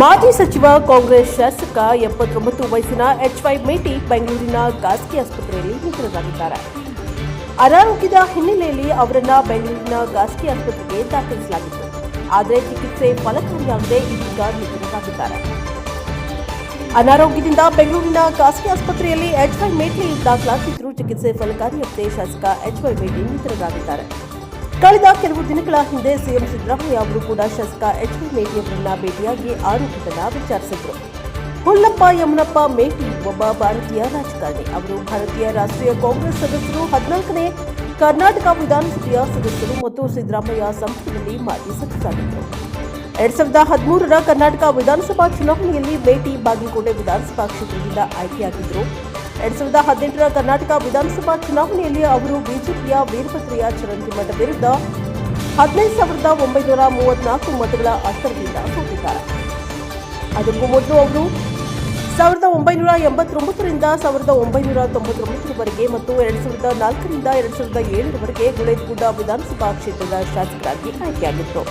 ಮಾಜಿ ಸಚಿವ ಕಾಂಗ್ರೆಸ್ ಶಾಸಕ ಎಪ್ಪತ್ತೊಂಬತ್ತು ವಯಸ್ಸಿನ ಎಚ್ ವೈ ಮೇಟಿ ಬೆಂಗಳೂರಿನ ಖಾಸಗಿ ಆಸ್ಪತ್ರೆಯಲ್ಲಿ ನಿಧನರಾಗಿದ್ದಾರೆ. ಅನಾರೋಗ್ಯದ ಹಿನ್ನೆಲೆಯಲ್ಲಿ ಅವರನ್ನ ಬೆಂಗಳೂರಿನ ಖಾಸಗಿ ಆಸ್ಪತ್ರೆಗೆ ದಾಖಲಿಸಲಾಗಿತ್ತು. ಆದರೆ ಚಿಕಿತ್ಸೆ ಫಲಕಾರಿಯಾಗದೆ ಇದೀಗ ನಿಧನರಾಗಿದ್ದಾರೆ. ಅನಾರೋಗ್ಯದಿಂದ ಬೆಂಗಳೂರಿನ ಖಾಸಗಿ ಆಸ್ಪತ್ರೆಯಲ್ಲಿ ಎಚ್ ವೈ ಮೇಟಿ ದಾಖಲಾಗಿದ್ದರೂ ಚಿಕಿತ್ಸೆ ಫಲಕಾರಿಯಾಗದೆ ಶಾಸಕ ಎಚ್ ವೈ ಮೇಟಿ ನಿಧನರಾಗಿದ್ದಾರೆ. ಕಳೆದ ಕೆಲವು ದಿನಗಳ ಹಿಂದೆ ಸಿಎಂ ಸಿದ್ದರಾಮಯ್ಯ ಅವರು ಕೂಡ ಶಾಸಕ ಎಚ್ ಡಿ ಮೇಟಿ ಅವರನ್ನ ಭೇಟಿಯಾಗಿ ಆರೋಗ್ಯದನ್ನ ವಿಚಾರಿಸಿದ್ರು. ಹುಲ್ಲಪ್ಪ, ಯಮನಪ್ಪ, ಮೇಟಿ ಒಬ್ಬ ಭಾರತೀಯ ರಾಜಕಾರಣಿ. ಅವರು ಭಾರತೀಯ ರಾಷ್ಟ್ರೀಯ ಕಾಂಗ್ರೆಸ್ ಸದಸ್ಯರು, ಹದಿನಾಲ್ಕನೇ ಕರ್ನಾಟಕ ವಿಧಾನಸಭೆಯ ಸದಸ್ಯರು ಮತ್ತು ಸಿದ್ದರಾಮಯ್ಯ ಸಂಪುಟದಲ್ಲಿ ಮಾಜಿ ಸದಸ್ಯರಾಗಿದ್ದರು. ಎರಡ್ ಸಾವಿರದ ಹದಿಮೂರರ ಕರ್ನಾಟಕ ವಿಧಾನಸಭಾ ಚುನಾವಣೆಯಲ್ಲಿ ಮೇಟಿ ಬಾಗಲಕೋಟೆ ವಿಧಾನಸಭಾ ಕ್ಷೇತ್ರದಿಂದ ಆಯ್ಕೆಯಾಗಿದ್ದರು. ಎರಡ್ ಸಾವಿರದ ಹದಿನೆಂಟರ ಕರ್ನಾಟಕ ವಿಧಾನಸಭಾ ಚುನಾವಣೆಯಲ್ಲಿ ಅವರು ಬಿಜೆಪಿಯ ವೀರಭದ್ರಯ್ಯ ಚರಂತಿಮಠ ವಿರುದ್ಧ ಹದಿನೈದು ಸಾವಿರದ ಒಂಬೈನೂರ ಮೂವತ್ನಾಲ್ಕು ಮತಗಳ ಅಂತರದಿಂದ ಸೋತಿದ್ದಾರೆ. ಅದಕ್ಕೂ ಮೊದಲು ಅವರು ಸಾವಿರದ ಒಂಬೈನೂರ ಎಂಬತ್ತೊಂಬತ್ತರಿಂದ ಸಾವಿರದ ಒಂಬೈನೂರ ತೊಂಬತ್ತೊಂಬತ್ತರವರೆಗೆ ಮತ್ತು ಎರಡ್ ಸಾವಿರದ ನಾಲ್ಕರಿಂದ ಎರಡ್ ಸಾವಿರದ ಏಳರವರೆಗೆ ಗುಳೇದಗುಡ್ಡ ವಿಧಾನಸಭಾ ಕ್ಷೇತ್ರದ ಶಾಸಕರಾಗಿ ಆಯ್ಕೆಯಾಗಿದ್ದರು.